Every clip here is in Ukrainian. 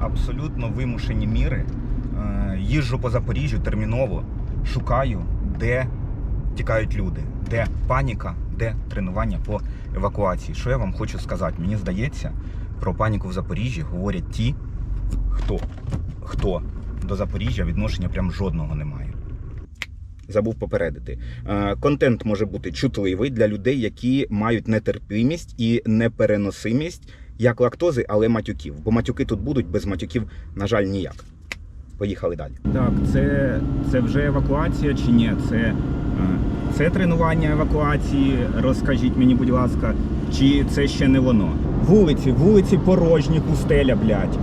абсолютно вимушені міри. Е, Їжджу по Запоріжжю терміново, шукаю, де тікають люди, де паніка, де тренування по евакуації. Що я вам хочу сказати? Мені здається, про паніку в Запоріжжі говорять ті, хто, хто до Запоріжжя відношення прям жодного не має. Забув попередити. Е, Контент може бути чутливий для людей, які мають нетерпимість і непереносимість як лактози, але матюків. Бо матюки тут будуть без матюків, на жаль, ніяк. Поїхали далі. Так, це, це вже евакуація чи ні? Це, е, це тренування евакуації. Розкажіть мені, будь ласка, чи це ще не воно? Вулиці, вулиці порожні, пустеля, блядь.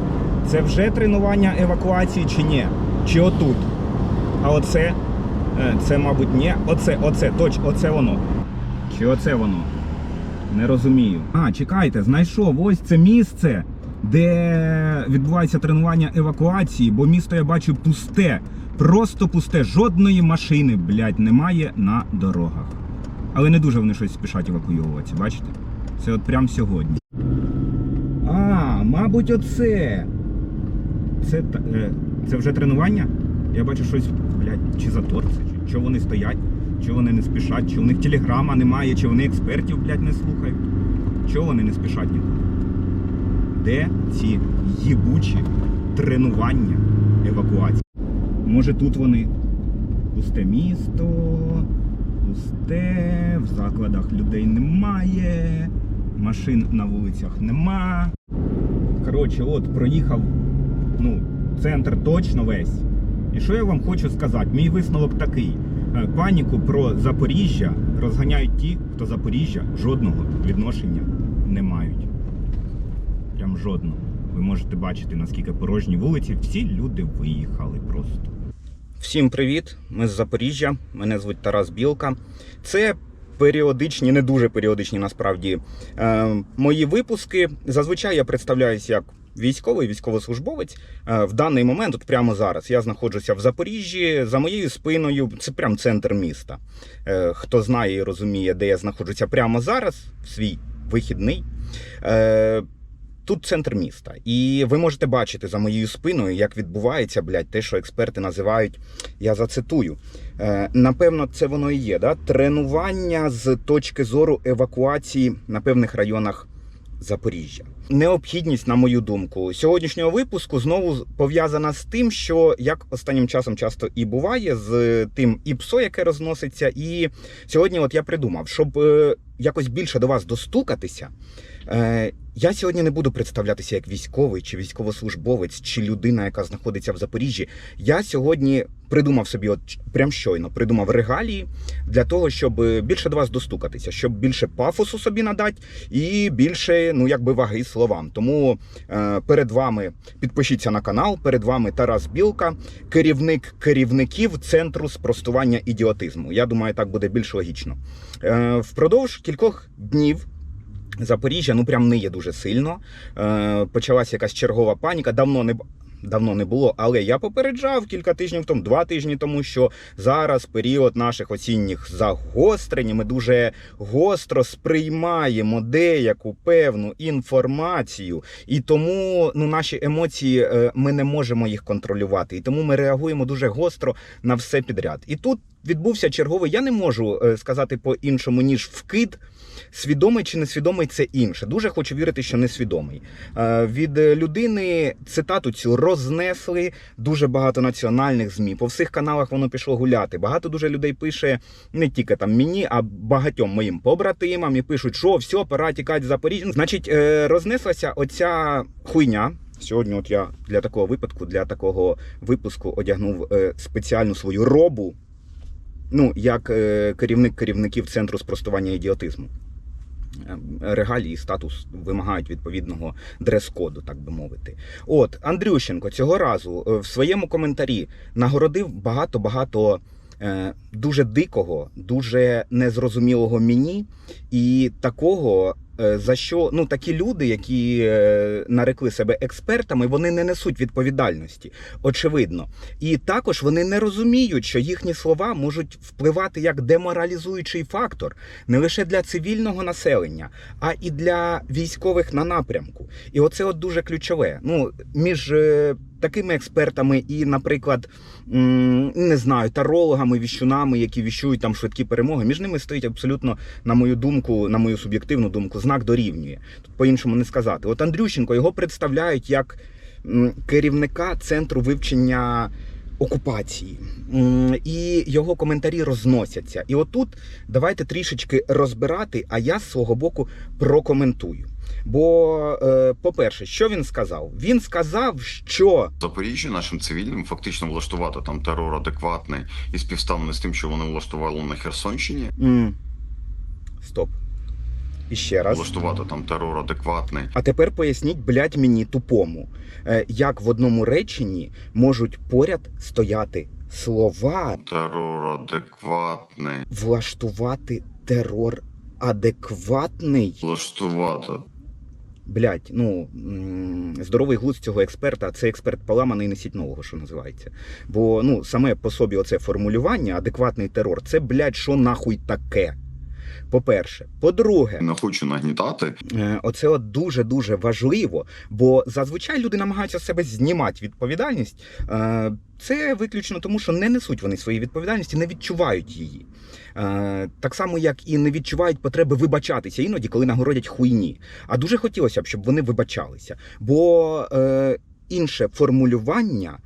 Це вже тренування евакуації чи ні? Чи отут? А оце? Е, Це, мабуть, ні. Оце, оце, точ, оце воно. Чи оце воно? Не розумію. А, чекайте, знайшов. Ось це місце, де відбувається тренування евакуації, бо місто я бачу пусте. Просто пусте. Жодної машини, блядь, немає на дорогах. Але не дуже вони щось спішать евакуйовуватися, бачите? Це от прям сьогодні. А, мабуть, оце. Це, е, це вже тренування? Я бачу щось, блядь, чи затор чи що вони стоять, чи вони не спішать, чи у них телеграма немає, чи вони експертів, блядь, не слухають. Чого вони не спішать нікуди? Де ці їбучі тренування евакуації? Може тут вони пусте місто, пусте, в закладах людей немає, машин на вулицях нема. Коротше, от проїхав ну, центр точно весь. І що я вам хочу сказати? Мій висновок такий: паніку про Запоріжжя розганяють ті, хто Запоріжжя жодного відношення не мають. Прям жодного. Ви можете бачити, наскільки порожні вулиці, всі люди виїхали просто. Всім привіт! Ми з Запоріжжя. Мене звуть Тарас Білка. Це періодичні, не дуже періодичні насправді е, мої випуски. Зазвичай я представляюсь як військовий, військовослужбовець. Е, в даний момент, от прямо зараз, я знаходжуся в Запоріжжі. За моєю спиною це прям центр міста. Е, хто знає і розуміє, де я знаходжуся прямо зараз, в свій вихідний. Е, Тут центр міста, і ви можете бачити за моєю спиною, як відбувається блядь, те, що експерти називають. Я зацитую. Е, напевно, це воно і є. Да? Тренування з точки зору евакуації на певних районах Запоріжжя. Необхідність, на мою думку, сьогоднішнього випуску знову пов'язана з тим, що як останнім часом часто і буває, з тим і псо, яке розноситься. І сьогодні, от я придумав, щоб е, якось більше до вас достукатися. Е, я сьогодні не буду представлятися як військовий чи військовослужбовець, чи людина, яка знаходиться в Запоріжжі. Я сьогодні придумав собі, от прям щойно придумав регалії для того, щоб більше до вас достукатися, щоб більше пафосу собі надати і більше, ну якби ваги словам. Тому е, перед вами підпишіться на канал. Перед вами Тарас Білка, керівник керівників центру спростування ідіотизму. Я думаю, так буде більш логічно. Е, впродовж кількох днів. Запоріжжя ну прям ниє дуже сильно. Е, почалася якась чергова паніка. Давно не давно не було, але я попереджав кілька тижнів тому, два тижні тому, що зараз період наших осінніх загострень. Ми дуже гостро сприймаємо деяку певну інформацію, і тому ну наші емоції е, ми не можемо їх контролювати. І тому ми реагуємо дуже гостро на все підряд. І тут відбувся черговий. Я не можу е, сказати по-іншому, ніж вкид. Свідомий чи несвідомий це інше. Дуже хочу вірити, що несвідомий. Е, Від людини цитату цю рознесли дуже багато національних змі. По всіх каналах воно пішло гуляти. Багато дуже людей пише не тільки там мені, а багатьом моїм побратимам і пишуть, що все, пора тікати з Запоріжжя. Значить, е, рознеслася оця хуйня. Сьогодні, от я для такого випадку, для такого випуску одягнув спеціальну свою робу. Ну, як е, керівник керівників центру спростування ідіотизму. Е, Регалії, статус вимагають відповідного дрес-коду, так би мовити. От Андрющенко цього разу е, в своєму коментарі нагородив багато-багато дуже дикого, дуже незрозумілого мені, і такого, е, за що ну такі люди, які е, нарекли себе експертами, вони не несуть відповідальності, очевидно. І також вони не розуміють, що їхні слова можуть впливати як деморалізуючий фактор не лише для цивільного населення, а і для військових на напрямку. І оце от дуже ключове. Ну, між е, такими експертами і, наприклад, не знаю, тарологами, віщунами, які віщують там швидкі перемоги, між ними стоїть абсолютно, на мою думку, на мою суб'єктивну думку, знак дорівнює. Тут по-іншому не сказати. От Андрющенко його представляють як керівника центру вивчення окупації. І його коментарі розносяться. І отут давайте трішечки розбирати, а я з свого боку прокоментую. Бо, е, по-перше, що він сказав? Він сказав, що Запоріжжя нашим цивільним фактично влаштувати там терор адекватний і співставлений з тим, що вони влаштували на Херсонщині. м, стоп. І ще раз. Влаштувати там терор адекватний. А тепер поясніть, блядь, мені тупому, е, як в одному реченні можуть поряд стояти слова Терор адекватний. влаштувати терор адекватний. Влаштувати. Блять, ну здоровий глузд цього експерта, це експерт поламаний, несіть нового, що називається. Бо ну саме по собі оце формулювання, адекватний терор, це блять, що нахуй таке. По-перше, по-друге, Не хочу нагнітати. Е, Оце от дуже дуже важливо, бо зазвичай люди намагаються з себе знімати відповідальність. Е, Це виключно тому, що не несуть вони свої відповідальності, не відчувають її. Е, Так само, як і не відчувають потреби вибачатися іноді, коли нагородять хуйні. А дуже хотілося б, щоб вони вибачалися. Бо е, інше формулювання,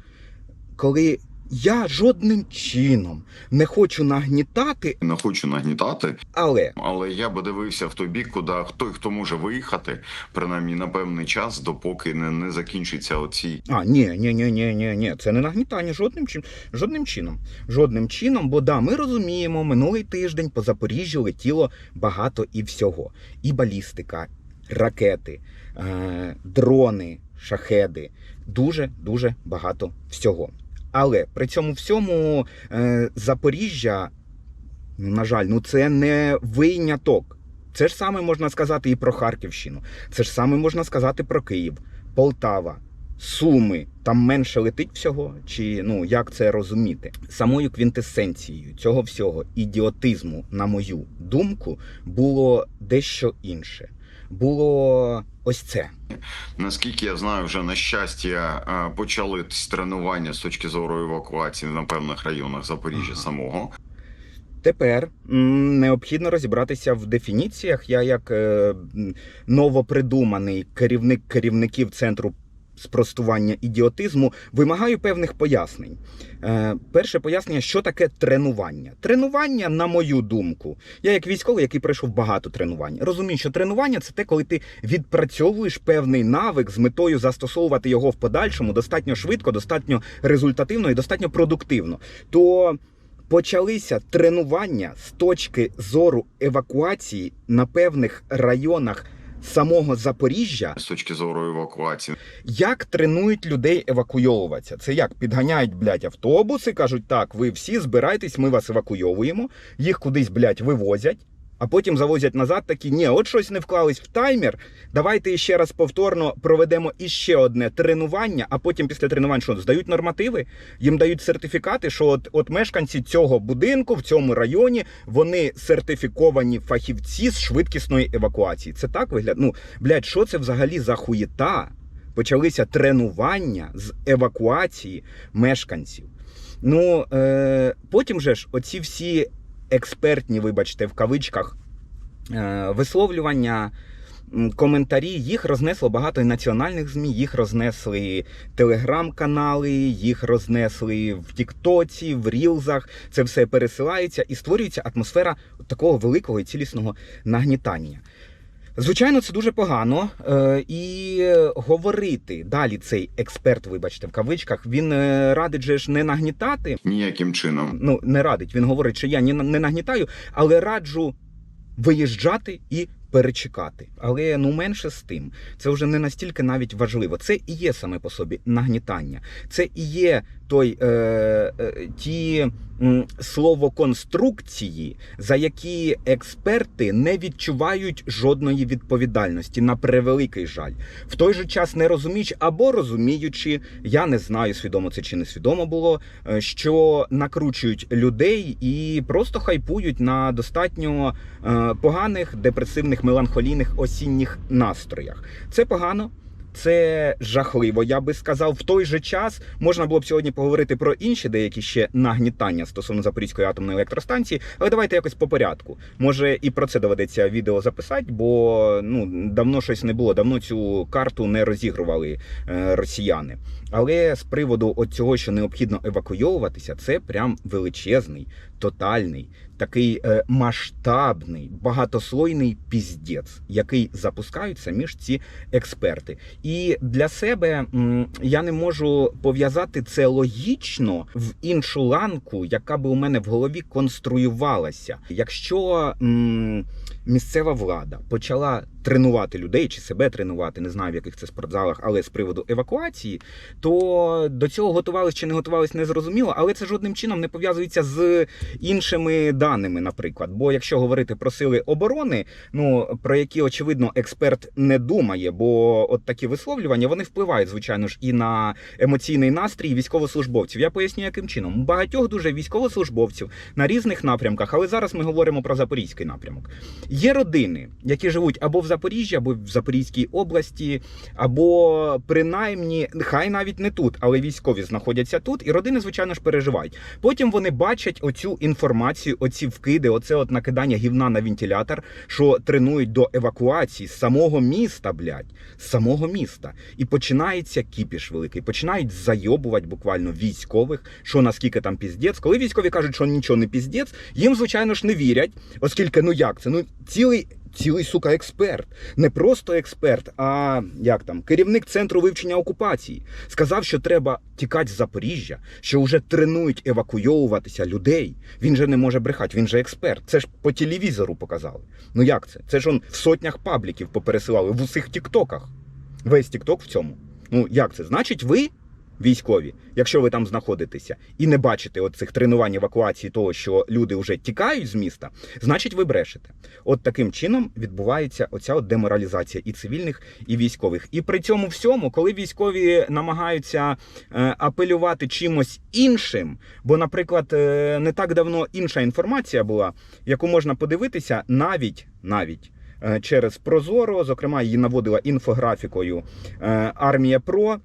коли я жодним чином не хочу нагнітати, Не хочу нагнітати, але але я би дивився в той бік, куди той, хто може виїхати, принаймні на певний час, допоки не, не закінчиться оці А, ні, ні, ні, ні, ні, ні. Це не нагнітання жодним чином. Жодним чином. Жодним чином, бо да, ми розуміємо, минулий тиждень по Запоріжжю летіло багато і всього. І балістика, ракети, е- дрони, шахеди. Дуже дуже багато всього. Але при цьому всьому е- Запоріжжя, ну, на жаль, ну це не виняток. Це ж саме можна сказати і про Харківщину. Це ж саме можна сказати про Київ, Полтава, Суми. Там менше летить всього, чи ну як це розуміти? Самою квінтесенцією цього всього ідіотизму, на мою думку, було дещо інше. Було ось це. Наскільки я знаю, вже на щастя е, почали тренування з точки зору евакуації на певних районах Запоріжжя Ага. самого. Тепер необхідно розібратися в дефініціях. Я, як е, новопридуманий керівник керівників центру спростування ідіотизму, вимагаю певних пояснень. Е, перше пояснення, що таке тренування. Тренування, на мою думку, я як військовий, який пройшов багато тренувань, розумію, що тренування це те, коли ти відпрацьовуєш певний навик з метою застосовувати його в подальшому достатньо швидко, достатньо результативно і достатньо продуктивно. То почалися тренування з точки зору евакуації на певних районах самого Запоріжжя. З точки зору евакуації, Як тренують людей евакуйовуватися? Це як підганяють, блядь, автобуси, кажуть, так, ви всі збирайтесь, ми вас евакуйовуємо, їх кудись, блядь, вивозять. А потім завозять назад такі, ні, от щось не вклались в таймер. Давайте ще раз повторно проведемо іще одне тренування, а потім після тренувань що здають нормативи, їм дають сертифікати, що от, от мешканці цього будинку в цьому районі вони сертифіковані фахівці з швидкісної евакуації. Це так виглядає? Ну, блядь, що це взагалі за хуєта? Почалися тренування з евакуації мешканців. Ну, е, потім же ж оці всі експертні, вибачте, в кавичках е, висловлювання, коментарі, їх рознесло багато і національних ЗМІ, їх рознесли телеграм-канали, їх рознесли в Тіктоці, в Рілзах. Це все пересилається і створюється атмосфера такого великого і цілісного нагнітання. Звичайно, це дуже погано. Е, і говорити далі цей експерт, вибачте, в кавичках, він е, радить же ж не нагнітати, ніяким чином. ну не радить. Він говорить, що я не нагнітаю, але раджу виїжджати і перечекати. Але ну менше з тим. Це вже не настільки навіть важливо. Це і є саме по собі нагнітання. Це і є той е, е, ті словоконструкції, за які експерти не відчувають жодної відповідальності на превеликий жаль. В той же час не розуміючи або розуміючи, я не знаю, свідомо це чи не свідомо було, е, що накручують людей і просто хайпують на достатньо е, поганих, депресивних, меланхолійних осінніх настроях. Це погано. Це жахливо, я би сказав. В той же час можна було б сьогодні поговорити про інші деякі ще нагнітання стосовно Запорізької атомної електростанції, але давайте якось по порядку. Може і про це доведеться відео записати, бо ну давно щось не було, давно цю карту не розігрували е, росіяни. Але з приводу цього, що необхідно евакуйовуватися, це прям величезний, тотальний, такий е, масштабний, багатослойний піздець, який запускають самі ж ці експерти. І для себе я не можу пов'язати це логічно в іншу ланку, яка би у мене в голові конструювалася. Якщо м, місцева влада почала тренувати людей чи себе тренувати, не знаю в яких це спортзалах, але з приводу евакуації, то до цього готувалися чи не готувалися, не зрозуміло, але це жодним чином не пов'язується з іншими даними, наприклад. Бо якщо говорити про сили оборони, ну про які очевидно експерт не думає, бо от такі висловлювання вони впливають, звичайно ж, і на емоційний настрій військовослужбовців. Я поясню, яким чином багатьох дуже військовослужбовців на різних напрямках, але зараз ми говоримо про запорізький напрямок. Є родини, які живуть або в Запоріжжі, або в Запорізькій області, або принаймні, хай навіть не тут, але військові знаходяться тут, і родини, звичайно ж, переживають. Потім вони бачать оцю інформацію, оці вкиди, оце от накидання гівна на вентилятор, що тренують до евакуації з самого міста, блядь, з самого міста. І починається кіпіш великий. Починають зайобувати буквально військових, що наскільки там піздець. Коли військові кажуть, що нічого не піздець, їм, звичайно ж, не вірять, оскільки ну як це? Ну цілий. Цілий сука експерт, не просто експерт, а як там керівник центру вивчення окупації сказав, що треба тікати з Запоріжжя, що вже тренують евакуйовуватися людей. Він же не може брехати, він же експерт. Це ж по телевізору показали. Ну як це? Це ж он в сотнях пабліків попересилали в усіх тіктоках. Весь тікток в цьому. Ну як це? Значить, ви військові, якщо ви там знаходитеся, і не бачите от цих тренувань евакуації того, що люди вже тікають з міста, значить ви брешете. От таким чином відбувається оця от деморалізація і цивільних, і військових. І при цьому всьому, коли військові намагаються е, апелювати чимось іншим, бо, наприклад, е, не так давно інша інформація була, яку можна подивитися навіть навіть. е, Через Прозоро, зокрема, її наводила інфографікою Армія Про.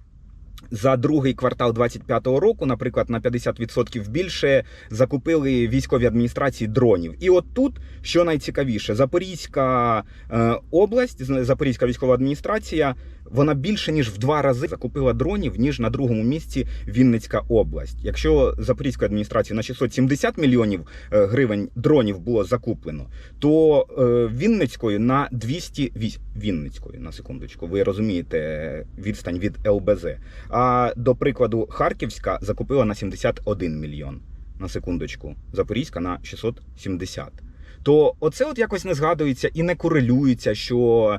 За другий квартал 25-го року, наприклад, на 50% більше закупили військові адміністрації дронів. І от тут, що найцікавіше, Запорізька е, область, Запорізька військова адміністрація, вона більше ніж в два рази закупила дронів, ніж на другому місці Вінницька область. Якщо Запорізької адміністрації на 670 мільйонів е, гривень дронів було закуплено, то е, Вінницькою на 208 Вінницькою, на секундочку, ви розумієте е, відстань від ЛБЗ. А до прикладу, Харківська закупила на 71 мільйон. На секундочку, Запорізька на 670. То оце от якось не згадується і не корелюється, що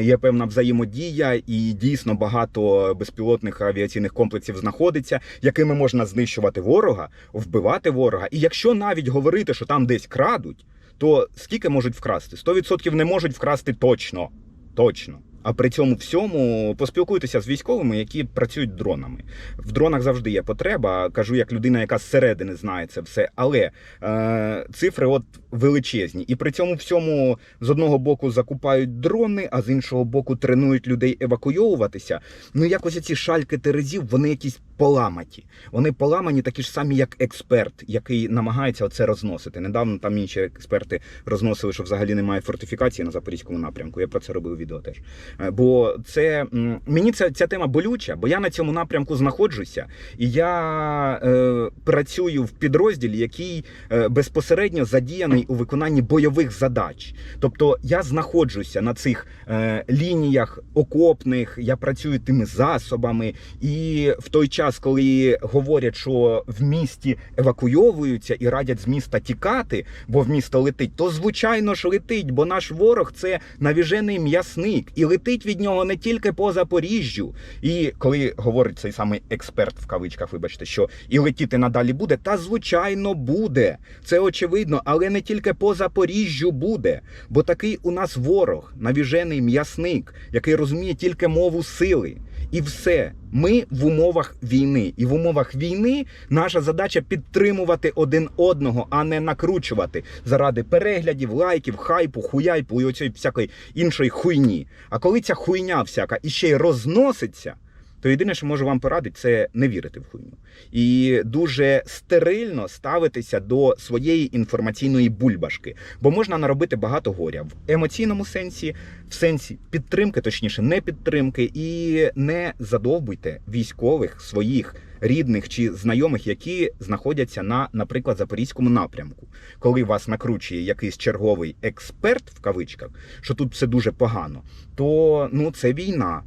є певна взаємодія, і дійсно багато безпілотних авіаційних комплексів знаходиться, якими можна знищувати ворога, вбивати ворога. І якщо навіть говорити, що там десь крадуть, то скільки можуть вкрасти? 100% не можуть вкрасти точно. Точно. А при цьому всьому поспілкуйтеся з військовими, які працюють дронами. В дронах завжди є потреба. Кажу, як людина, яка зсередини знає це все. Але е, цифри от величезні. І при цьому всьому з одного боку закупають дрони, а з іншого боку тренують людей евакуйовуватися. Ну якось ці шальки терезів, вони якісь поламаті. Вони поламані такі ж самі, як експерт, який намагається це розносити. Недавно там інші експерти розносили, що взагалі немає фортифікації на запорізькому напрямку. Я про це робив відео теж. Е, Бо це мені ця, ця тема болюча, бо я на цьому напрямку знаходжуся, і я е, працюю в підрозділі, який е, безпосередньо задіяний у виконанні бойових задач. Тобто я знаходжуся на цих е, лініях окопних, я працюю тими засобами, і в той час. коли говорять, що в місті евакуйовуються і радять з міста тікати, бо в місто летить, то звичайно ж летить, бо наш ворог це навіжений м'ясник, і летить від нього не тільки по Запоріжжю. І коли говорить цей самий експерт в кавичках, вибачте, що і летіти надалі буде, та звичайно буде. Це очевидно, але не тільки по Запоріжжю буде, бо такий у нас ворог, навіжений м'ясник, який розуміє тільки мову сили. І все, ми в умовах війни. І в умовах війни наша задача підтримувати один одного, а не накручувати заради переглядів, лайків, хайпу, хуяйпу і оцій всякої іншої хуйні. А коли ця хуйня всяка іще й розноситься, то єдине, що можу вам порадити, це не вірити в хуйню. І дуже стерильно ставитися до своєї інформаційної бульбашки, бо можна наробити багато горя в емоційному сенсі, в сенсі підтримки, точніше, не підтримки, і не задовбуйте військових своїх рідних чи знайомих, які знаходяться на, наприклад, запорізькому напрямку. Коли вас накручує якийсь черговий експерт в кавичках, що тут все дуже погано, то ну це війна.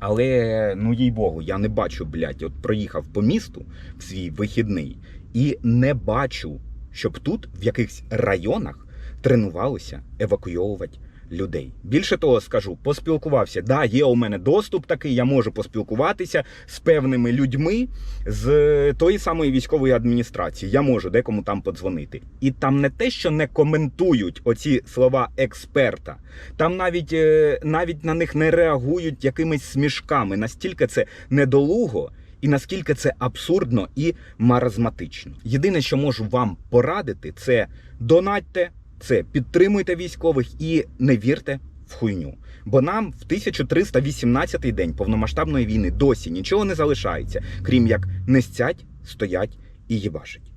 Але ну їй Богу, я не бачу, блядь, от проїхав по місту в свій вихідний і не бачу, щоб тут в якихось районах тренувалися евакуйовувати людей. Більше того, скажу, поспілкувався. Да, є у мене доступ такий, я можу поспілкуватися з певними людьми з тої самої військової адміністрації. Я можу декому там подзвонити. І там не те, що не коментують оці слова експерта, там навіть, е, навіть на них не реагують якимись смішками. Настільки це недолуго. І наскільки це абсурдно і маразматично. Єдине, що можу вам порадити, це донатьте, це підтримуйте військових і не вірте в хуйню. Бо нам в 1318 день повномасштабної війни досі нічого не залишається, крім як не стять, стоять і їбашить.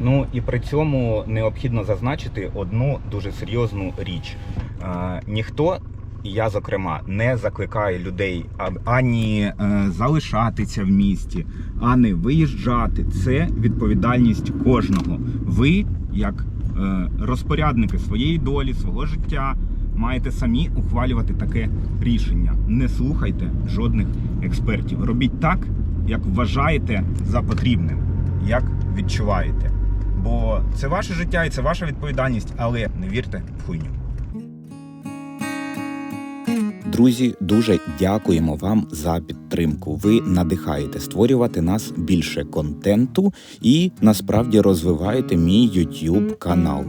Ну і при цьому необхідно зазначити одну дуже серйозну річ. Е, ніхто, я зокрема, не закликає людей а- ані е, залишатися в місті, ані виїжджати. Це відповідальність кожного. Ви, як розпорядники своєї долі, свого життя, маєте самі ухвалювати таке рішення. Не слухайте жодних експертів. Робіть так, як вважаєте за потрібним, як відчуваєте. Бо це ваше життя і це ваша відповідальність, але не вірте в хуйню. Друзі, дуже дякуємо вам за підтримку. Ви надихаєте створювати нас більше контенту і насправді розвиваєте мій YouTube канал.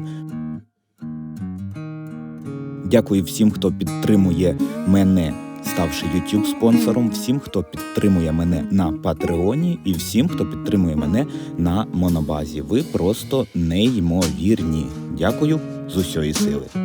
Дякую всім, хто підтримує мене, ставши YouTube спонсором, всім, хто підтримує мене на Патреоні, і всім, хто підтримує мене на Монобазі. Ви просто неймовірні. Дякую з усієї сили.